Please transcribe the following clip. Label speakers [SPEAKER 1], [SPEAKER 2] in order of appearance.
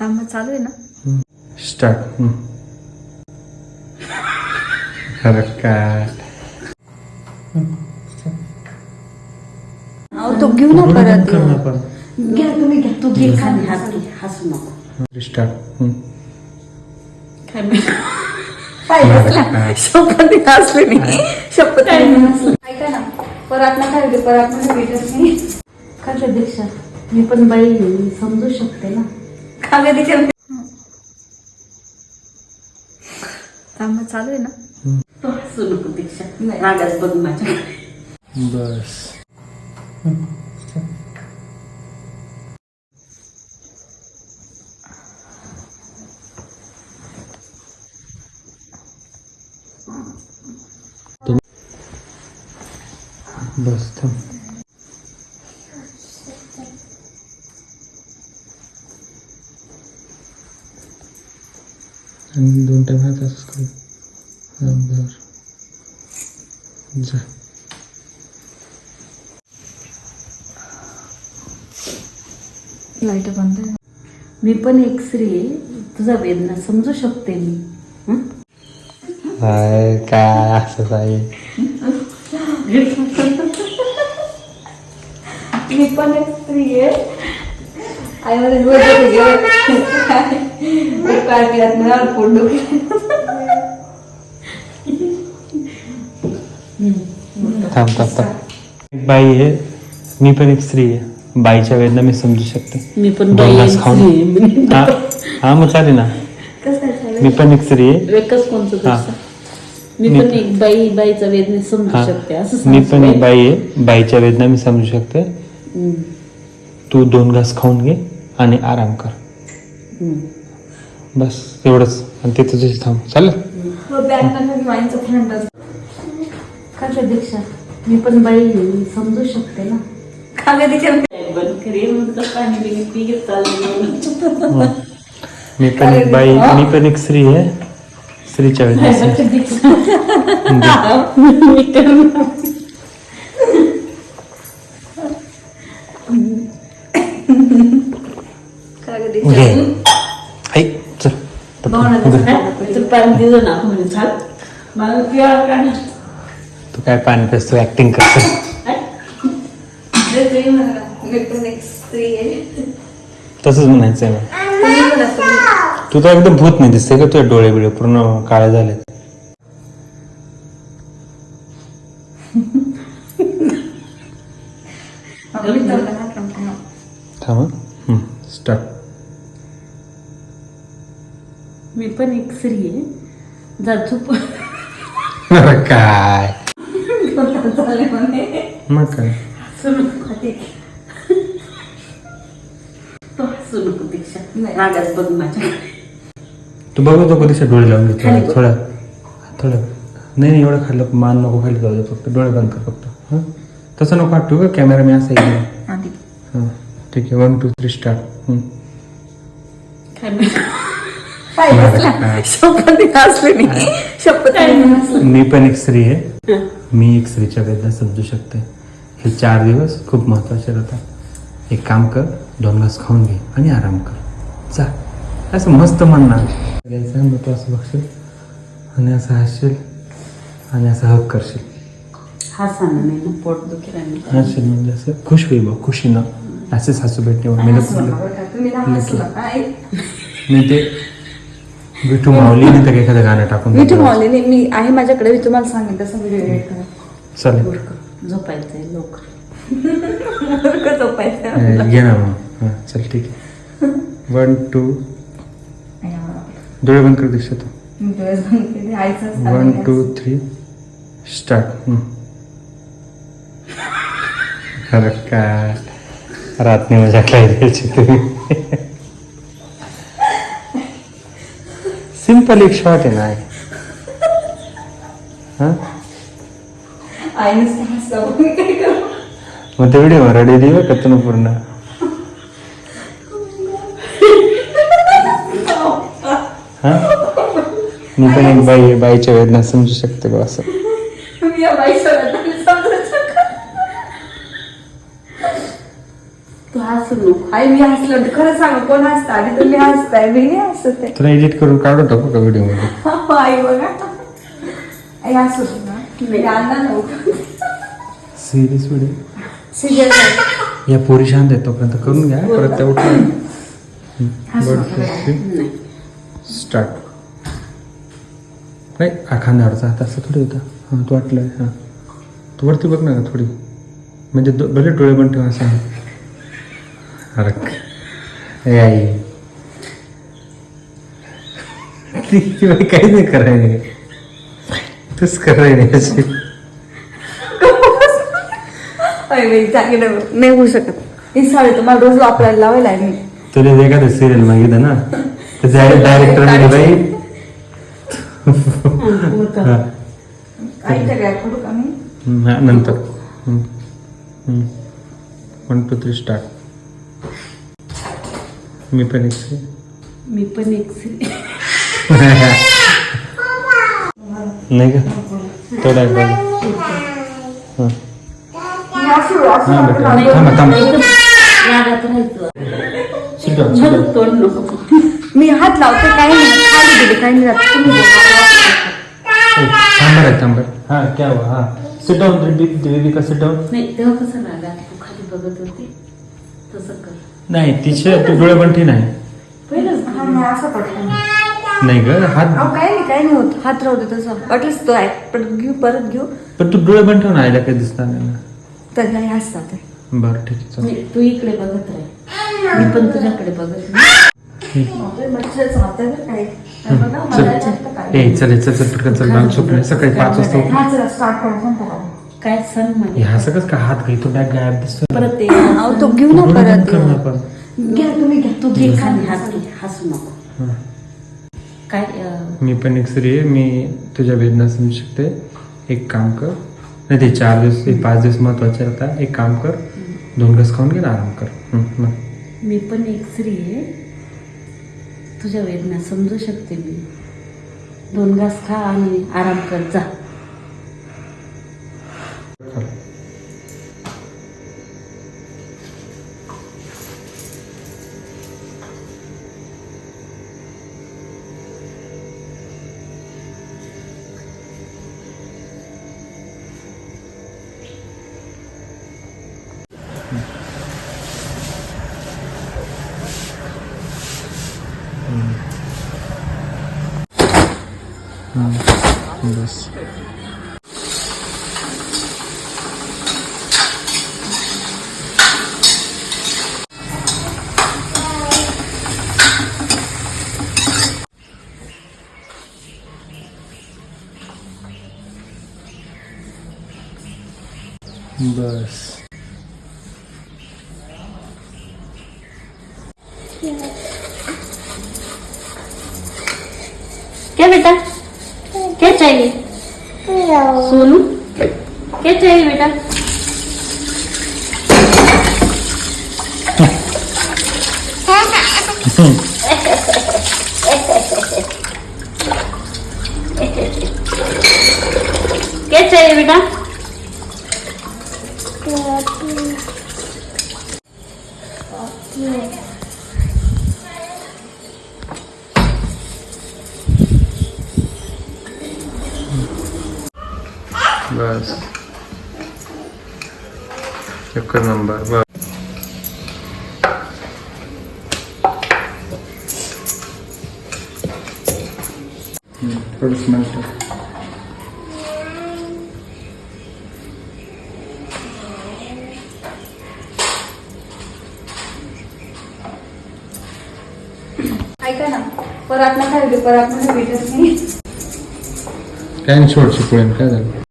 [SPEAKER 1] थांब चालू आहे ना?
[SPEAKER 2] स्टार्ट अरे काय
[SPEAKER 1] अहो तो घेऊ ना परत.
[SPEAKER 2] कर ना पण.
[SPEAKER 3] घ्या तुम्ही घ्या. तू घे खाली हस हसू नको.
[SPEAKER 2] स्टार्ट
[SPEAKER 1] पाय बसला. शपथ हसले मी शपथ ऐका ना परत ना काय होते परत ना भेटत नाही
[SPEAKER 3] कार्याध्यक्ष मी पण बाई आहे, मी समजू शकते ना.
[SPEAKER 1] थांब चालू आहे ना?
[SPEAKER 3] तू हसू नको दीक्षा रागाच बघ माझ्या
[SPEAKER 2] बस. बस थांब. आणि दोन टाइम हात असंच करू. हां बरं जा.
[SPEAKER 1] लाइट बंद
[SPEAKER 3] मी पण एक स्त्री तुझा वेदना समजू शकते मी. हं?
[SPEAKER 2] हाय काय असंच आहे
[SPEAKER 1] मी पण एक स्त्री आहे. आई मध्ये डोळे काय केल्यात ना पोट
[SPEAKER 2] थांब थांब थांब. एक बाई आहे. मी पण एक स्त्री आहे. बाईच्या वेदना मी समजू शकते.
[SPEAKER 3] मी पण
[SPEAKER 2] दोन
[SPEAKER 3] बाई
[SPEAKER 2] खाऊन. हा हा मग चालेल ना. मी पण एक स्त्री आहे. हा.
[SPEAKER 3] मी पण एक बाई बाईचा वेदना समजू शकते असं
[SPEAKER 2] मी पण एक
[SPEAKER 3] बाई.
[SPEAKER 2] बाई आहे. बाईच्या वेदना मी समजू शकते. तू दोन घास खाऊन घे. आणि आराम कर.
[SPEAKER 3] हं.
[SPEAKER 2] बस एवढंच. आणि ते तुझ्याशी थांब. चालेल?
[SPEAKER 1] वाईनचं फ्रेंड
[SPEAKER 3] कार्याध्यक्ष मी पण बाई समजू शकते ना. चाललं
[SPEAKER 2] हं. मी पण एक बाई मी पण एक स्त्री आहे. स्त्रीच्या वेदना समजू-
[SPEAKER 3] मी करणार.
[SPEAKER 1] खावे
[SPEAKER 2] घे
[SPEAKER 1] देखील
[SPEAKER 2] ऐक चल?
[SPEAKER 3] तू
[SPEAKER 2] काय पाणी पेस तू ऍक्टिंग कर चल.
[SPEAKER 1] मी पण एक स्त्री आहे
[SPEAKER 2] तसंच
[SPEAKER 1] पण असं
[SPEAKER 2] तू तर एकदम भूत नाही दिसते का तुझे डोळे बिळे पूर्ण काळे झाले. थांब स्टार्ट
[SPEAKER 3] मी पण एक स्त्री आहे. जा झोप
[SPEAKER 2] काय. मग काय?
[SPEAKER 3] तू हसू नको दीक्षा
[SPEAKER 1] नाही.
[SPEAKER 3] रागाच बघ माझ्या.
[SPEAKER 2] तू बघू तो कधी डोळे लावून घे
[SPEAKER 3] खाली
[SPEAKER 2] थोडं
[SPEAKER 3] बघ.
[SPEAKER 2] थोडं थोडं. नाही नाही एवढं खाल्लं मान नको खाली जाऊ दे फक्त. डोळे बंद कर फक्त. हां? तसं नको वाटतो का कॅमेरा मी असा येईल
[SPEAKER 1] आधी.
[SPEAKER 2] हां. ठीक आहे. वन टू थ्री स्टार्ट
[SPEAKER 3] काय
[SPEAKER 1] शपथ मी शपथ.
[SPEAKER 2] मी पण एक स्त्री आहे. मी एक स्त्रीच्या वेदना समजू शकते. हे चार दिवस खूप महत्त्वाचे राहतात. एक काम कर दोन घास खाऊन घे आणि आराम कर. जा. असं मस्त म्हणणार. घ्यायचं मग तू असं बघशील आणि असं हसशील आणि असं हक करशील. हसशील म्हणजे असं खुश होईल बघ खुशीनं असेच हसू भेटणे मी ते विठू माऊली नाही तर एखादं गाणं टाकून.
[SPEAKER 1] तुम्हाला नाही मी आहे माझ्याकडे मी तुम्हाला सांगेन तसं व्हिडिओ एडिट करा.
[SPEAKER 2] चालेल.
[SPEAKER 3] झोपायचंय लवकर.
[SPEAKER 1] का झोपायचं
[SPEAKER 2] घे ना मग. हां चल ठीक आहे. वन टू डोळे बंद कर दिसतो. वन. टू थ्री स्टार्ट अरे काय रातनी मजा काय द्यायची तुम्ही शॉट आहे ना हां मग ते व्हिडिओ रडी देऊ का तुला पूर्ण? हा? मी पण एक बाई बाईच्या वेदना समजू शकते बा असं.
[SPEAKER 1] आई मी हसलं तर खरं सांग कोण हसतं? आधी तुम्ही हसताय मी नाही हसत आहे.
[SPEAKER 2] तुला एडिट करून काढून टाकू का व्हिडिओमध्ये
[SPEAKER 1] आई बघा. आई हसू ना. मी आणला नव्हतं
[SPEAKER 2] सिरियस व्हिडिओ
[SPEAKER 1] सिरियल
[SPEAKER 2] या पोरी शांत आहे तोपर्यंत करून घ्या परत त्या उठून स्टार्ट नाही हा खांद्यावरचा हात असं थोडी होता. हां तू वाटलं हां. तू वरती बघ ना थोडी. म्हणजे दो- भले डोळे पण ठेवा असं अरे ए आई ती ती बाई काहीच नाही करायला तूच करायला
[SPEAKER 1] जागी नाही होऊ शकत ही साडी तुम्हाला रोज वापरायला लावायला आहे मी
[SPEAKER 2] तुला एखादं सिरियल मागितलं ना त्याच्या डायरेक्टर म्हणजे बाई नंतर वन टू थ्री स्टार्ट मी पण एक से-
[SPEAKER 3] मी पण एक
[SPEAKER 2] नाही का? थोडा एक. हां.
[SPEAKER 1] मी
[SPEAKER 2] हां, बेटा. थांबा, थांबा.
[SPEAKER 1] हात लावते काही नाही. खाली गेले काही नाही. जात तुम्ही बोला.
[SPEAKER 2] ए, थांबा रे, थांबा रे. हां क्या हुआ? हां. सिट डाऊन बेबी का सिट डाऊन
[SPEAKER 3] नाही तेव्हा कसं रागात? तू खाली बघत होती. तसं कर.
[SPEAKER 2] नाही तिचे तू डोळे पण ठीक नाही.
[SPEAKER 3] पहिलंच
[SPEAKER 1] हा, नाही, असं पडलं
[SPEAKER 2] नाही ग हात
[SPEAKER 1] अहो काही नाही काही नाही होत. हात राहू दे तसं. वाटलंच तो आहे. परत घेऊ परत घेऊ.
[SPEAKER 2] पण तू डोळे पण ठेव ना आईला काही दिसणार नाही ना.
[SPEAKER 1] तर नाही हसतात ते.
[SPEAKER 2] बरं ठीक आहे
[SPEAKER 3] तू इकडे बघत राह. मी पण तुझ्याकडे बघत नाही
[SPEAKER 1] काय.
[SPEAKER 2] चल.
[SPEAKER 1] काय.
[SPEAKER 2] ए चल चल चल पटकन चल मला सकाळी पाच वाजता उठ.
[SPEAKER 3] काय सांग
[SPEAKER 2] हे
[SPEAKER 3] मला
[SPEAKER 2] असं कसं का हात घेतो बॅग गायब दिसतो
[SPEAKER 3] परत ते
[SPEAKER 1] अहो, तो घेऊ ना परत. घ्या तुम्ही घ्या.
[SPEAKER 3] तू घे खाली हात घे. हसू नको.
[SPEAKER 2] हां.
[SPEAKER 3] काय अं,
[SPEAKER 2] मी पण एक स्त्री आहे. मी तुझ्या वेदना समजू शकते. एक काम कर. नाही ते चार दिवस ते पाच दिवस महत्त्वाचे राहतात एक काम कर. दोन घास खाऊन घे ना आराम कर. हं, मग.
[SPEAKER 3] मी पण एक स्त्री आहे. तुझ्या वेदना समजू शकते मी. दोन घास खा आणि आराम कर. जा.
[SPEAKER 2] हं, बस बस
[SPEAKER 3] क्या बेटा? क्या चाहिए सोनू क्या चाहिए बेटा क्या चाहिए बेटा
[SPEAKER 2] बस. चक्कर नंबर बस थोडं स्मेल टाक
[SPEAKER 1] ऐका ना परात ना खाली परात ना भेटत नाही.
[SPEAKER 2] काय छोडशी पोळी काय झालं?